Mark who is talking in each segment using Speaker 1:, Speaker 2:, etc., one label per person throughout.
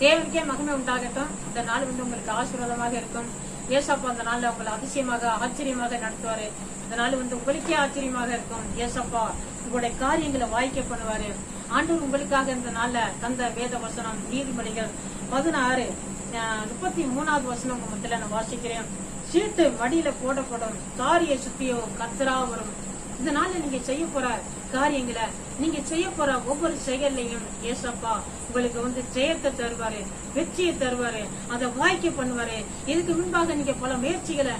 Speaker 1: தேவனுக்கே மகிமை உண்டாகட்டும். இந்த நாள் வந்து உங்களுக்கு ஆசீர்வாதமாக இருக்கும். ஏசப்பா அந்த நாள்ல உங்களை அதிசயமாக ஆச்சரியமாக நடத்துவாரு. இந்த நாள் வந்து உங்களுக்கே ஆச்சரியமாக இருக்கும். ஏசப்பா உங்களுடைய காரியங்களை வாய்க்க பண்ணுவாரு. ஆண்டவர் உங்களுக்காக இந்த நாள்ல தந்த வேத வசனம் நீதிமொழிகள் பதினாறு அஹ், முப்பத்தி மூணாவது வசனம் உங்க மத்தியில நான் வாசிக்கிறேன். சீட்டு மடியில போடப்படும். காரிய சுத்தியோ கத்தரா வரும். இந்த நாள்ல நீங்க செய்ய போற காரியங்களை நீங்க செய்ய போற ஒவ்வொரு செயல்லையும் ஏசப்பா உங்களுக்கு வந்து ஜெயத்தை தருவாரு வெற்றியை தருவாரு அதை வாய்க்க பண்ணுவாரு. இதுக்கு முன்பாக நீங்க பல முயற்சிகளை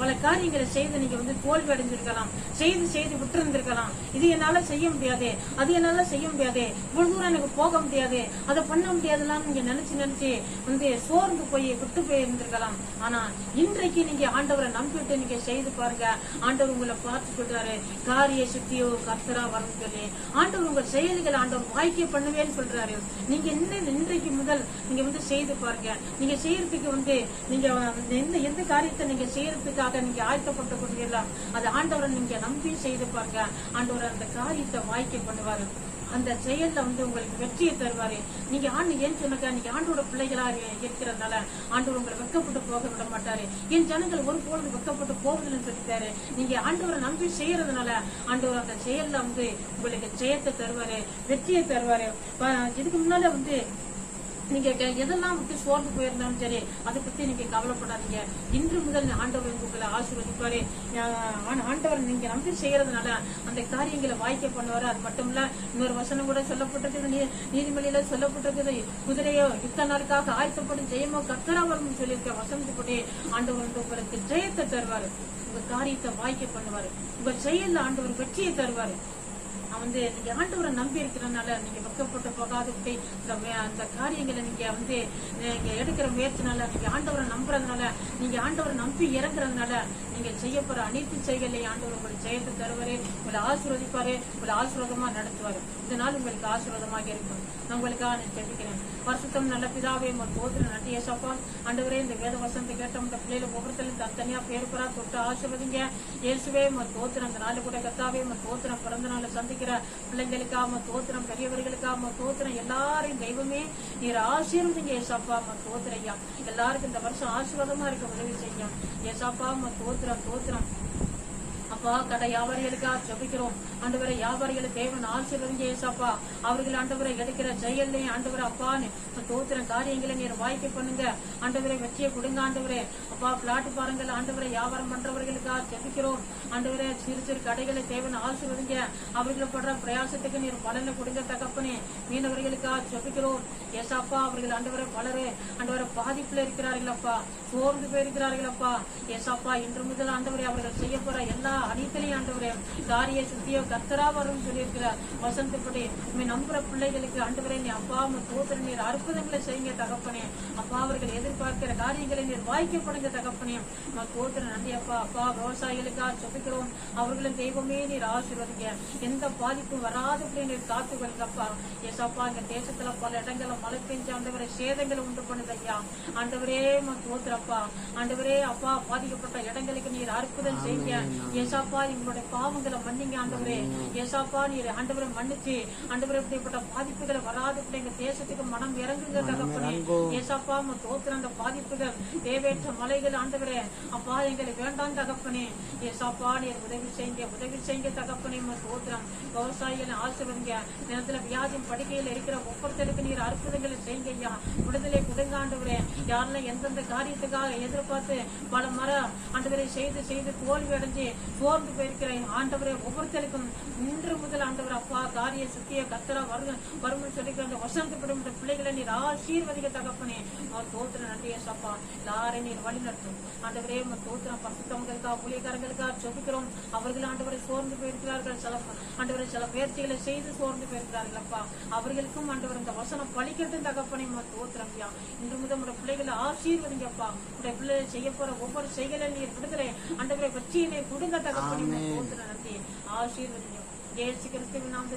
Speaker 1: பல காரியங்களை செய்து நீங்க வந்து தோல்வி அடைஞ்சிருக்கலாம் செய்து செய்து விட்டுருந்திருக்கலாம். இது என்னால செய்ய முடியாது. அது என்னால செய்ய முடியாது. இவ்வளவு தூரம் எனக்கு போக முடியாது. அதை பண்ண முடியாதுலாம் நீங்க நினைச்சு நினைச்சு வந்து சோர்ந்து போய் விட்டு போய் இருந்திருக்கலாம் ஆனா இன்றைக்கு நீங்க ஆண்டவரை நம்பிட்டு நீங்க செய்து பாருங்க. ஆண்டவர் உங்களை பார்த்து சொல்றாரு காரிய சுத்தியோ கர்த்தரா வரும் ஆண்டவர் உங்கள் செயல்கள் ஆண்டவர் வாய்க்கை பண்ணுவேன்னு சொல்றாரு. நீங்க என்ன இன்றைக்கு முதல் நீங்க வந்து செய்து பாருங்க. நீங்க செய்யறதுக்கு வந்து நீங்க எந்த எந்த காரியத்தை நீங்க செய்யறதுக்காக நீங்க ஆயத்தப்பட்டு கொண்டீங்களா அது ஆண்டவரை நீங்க நம்பி செய்து பாருங்க. ஆண்டவர் அந்த காரியத்தை வாய்க்க பண்ணுவாரு. அந்த செயல்ல வந்து உங்களுக்கு வெற்றியை தருவாரு. நீங்க ஆண்டு ஏன் சொன்னாக்க நீங்க ஆண்டோட பிள்ளைகளா இருக்கிறதுனால ஆண்டவர் உங்களை வெக்கப்பட்டு போக விட மாட்டாரு. என் ஜனங்கள் ஒரு பொழுது வெக்கப்பட்டு போவதில்லைன்னு சொல்லிட்டாரு. நீங்க ஆண்டவரை நம்பி செய்யறதுனால ஆண்டவர் அந்த செயல்ல வந்து உங்களுக்கு ஜெயத்தை தருவாரு வெற்றியை தருவாரு. இதுக்கு முன்னால வந்து நீங்க எதெல்லாம் விட்டு சோர்ந்து போயிருந்தாலும் சரி அதை பத்தி நீங்க கவலைப்படாதீங்க. இன்று முதல் ஆண்டவர் உங்களை ஆசீர்வதிப்பாரு. ஆஹ் ஆ- ஆண்டவர் நீங்க நம்பி செய்யறதுனால அந்த காரியங்களை வாய்க்க பண்ணுவாரு. அது மட்டும் இல்ல இன்னொரு வசனம் கூட சொல்லப்பட்டிருக்குது. நீதிமொழியில சொல்லப்பட்டிருக்குது. குதிரையோ யுத்த நாளுக்காக ஆயத்தப்படும் ஜெயமோ கத்தரா சொல்லியிருக்க வசனத்துப்படி ஆண்டவர் உங்களுக்கு ஜெயத்தை தருவாரு. உங்க காரியத்தை வாய்க்க பண்ணுவாரு. உங்க செயல்ல ஆண்டவர் வெற்றியை தருவாரு. நான் வந்து நீங்க ஆண்டவரை நம்பி இருக்கிறதுனால நீங்க வெக்கப்பட்டு போகாது. விட்டு இந்த அந்த காரியங்களை நீங்க வந்து நீங்க எடுக்கிற முயற்சினால நீங்க ஆண்டவரை நம்புறதுனால நீங்க ஆண்டவரை நம்பி இறங்குறதுனால நீங்கள் செய்ய போற அனைத்து செயல்களையும் ஆண்டவர் உங்களுக்கு ஜெயத்தை தருவாரு உங்களை ஆசீர்வதிப்பாரு உங்களை ஆசீர்வாதமா நடத்துவாரு. இதனால் உங்களுக்கு ஆசீர்வாதமாக இருக்கும். நான் உங்களுக்காக நான் ஜெபிக்கிறேன். வருஷத்தம் நல்ல பிதாவே உங்கள் போதிர நட்டிய சப்பா ஆண்டவரே இந்த வேத வசனத்தை கேட்ட இந்த பிள்ளைகளை ஒவ்வொருத்தரும் தனித்தனியா பேர் பெறா தொட்டு ஆசீர்வதிங்க. இயேசுவே உங்கள் தோத்திரம் அந்த நாள் கூட கத்தாவே உங்கள் தோத்திரம் பிறந்த நாளை சந்திக்கிற பிள்ளைங்களுக்காக உங்கள் தோத்திரம் பெரியவர்களுக்காக உங்கள் தோத்திரம் எல்லாரையும் தெய்வமே நீர் ஆசீர்வதிங்க ஏசாப்பா உங்கள் தோத்திரையா எல்லாருக்கும் இந்த வருஷம் ஆசீர்வாதமா இருக்க உதவி செய்யும் ஏசாப்பா உங்கள் தோத்திரம் தோத்திரம் அப்பா கடை வியாபாரிகளுக்காக ஜபிக்கிறோம். ஆண்டவரை வியாபாரிகளை தேவன் ஆசீர்வதிங்க ஏசப்பா. அவர்கள் ஆண்டவரை எடுக்கிற செயல்லையும் ஆண்டவரை அப்பான்னு தோத்துற காரியங்களை நீர் வாய்ப்பு பண்ணுங்க. ஆண்டவரை வெற்றியை கொடுங்க ஆண்டவரே. அப்பா பிளாட் பாருங்கள். ஆண்டவரை வியாபாரம் பண்றவர்களுக்காக ஜபிக்கிறோம். ஆண்டவரை சிறு சிறு கடைகளை தேவன் ஆசீர்வதிங்க. அவர்கள் படுற பிரயாசத்துக்கு நீர் பலனை கொடுங்க தகப்பனே. மீனவர்களுக்காக ஜபிக்கிறோம். ஏசாப்பா அவர்கள் ஆண்டவரை பலரு ஆண்டவரை பாதிப்புல இருக்கிறார்களப்பா. சோர்ந்து போயிருக்கிறார்களப்பா. ஏசாப்பா இன்று முதல் ஆண்டவரை அவர்கள் செய்ய போற எல்லா அனைத்திலையும் ஆண்டவரே காரிய சுத்தியோ கத்தரா வரும் சொல்லியிருக்கிறார். வசந்தப்படி உண்மை நம்புற பிள்ளைகளுக்கு ஆண்டவரே நீ அப்பா உன் தோத்திர நீர் அற்புதங்களை செய்யுங்க தகப்பனே. அப்பா அவர்கள் எதிர்பார்க்கிற காரியங்களை நீர் வாய்க்கப்படுங்க தகப்பனே. உன் தோத்திர நன்றி அப்பா அப்பா விவசாயிகளுக்காக சொல்லிக்கிறோம் அவர்களும் தெய்வமே நீர் ஆசீர்வதிங்க. எந்த பாதிப்பும் வராதபடி நீர் காத்துக்கொள்ளுங்கப்பா ஏசப்பா இந்த தேசத்துல பல இடங்கள்ல மழை பெஞ்சு ஆண்டவரை சேதங்களை உண்டு பண்ணுது ஐயா. ஆண்டவரே உன் தோத்திரப்பா ஆண்டவரே அப்பா பாதிக்கப்பட்ட இடங்களுக்கு நீர் அற்புதம் செய்யுங்க. ஏசாப்பா எங்களுடைய பாவங்களை மன்னிங்க ஆண்டவரே. ஏசாப்பா நீர் ஆண்டவரை மன்னிச்சு ஆண்டவரே இப்படிப்பட்ட பாதிப்புகளை வராதபடி எங்க தேசத்துக்கு மனம் இறங்குங்க தகப்பனே ஏசாப்பா உன் தோத்திர அந்த பாதிப்புகள் தேவையற்ற மலைகள் ஆண்டவரே. அப்பா எங்களை வேண்டாம் தகப்பனே. ஏசாப்பா நீர் உதவி செய்யுங்க உதவி செய்யுங்க தகப்பனே. தோத்திரம் விவசாயிகளை ஆசிர்வதிங்க தினத்துல வியாதியின் படுக்கையில் இருக்கிற ஒவ்வொருத்தருக்கு நீர் அற்புதங்களை செய்யுங்க ஐயா. விடுதலை கொடுங்க ஆண்டவரே. யாரெல்லாம் எந்தெந்த காரியத்துக்காக எதிர்பார்த்து பல மர ஆண்டவரை செய்து செய்து தோல்வி அடைஞ்சு சோர்ந்து போயிருக்கிறேன். ஆண்டவரே ஒவ்வொருத்தருக்கும் இன்று முதல் ஆண்டவர் அப்பா காரிய சுத்திய கத்தரா வரும் வரும்னு சொல்லிக்கிற அந்த வசந்தப்படும் இந்த பிள்ளைகளை நீர் ஆசீர்வதிக்க தகப்பனே. அவர் தோத்திர நன்றிய சப்பா எல்லாரையும் நீர் வழி நடத்தும் ஆண்டவரே தோத்திரம் பசுத்தவங்களுக்கா ஊழியக்காரங்களுக்கா ஜெபிக்கிறோம். அவர்கள் ஆண்டவரை சோர்ந்து போயிருக்கிறார்கள் சில ஆண்டவரை சில முயற்சிகளை செய்து சோர்ந்து போயிருக்கிறார்கள் அப்பா. அவர்களுக்கும் ஆண்டவர் இந்த வசனம் பழிக்கிறது தகப்பனே தோத்திரம் ஐயா. இன்று முதல் உடைய பிள்ளைகளை ஆசீர்வதிங்கப்பா உடைய பிள்ளைகளை செய்ய போற ஒவ்வொரு செயலை நீர் விடுதலை. ஆண்டவரை வெற்றியை கொடுங்க தகப்பனே. உங்கள் தோத்திர நன்றி ஆசீர்வதிங்க ஜெயசி கிறிஸ்துவின் நாம்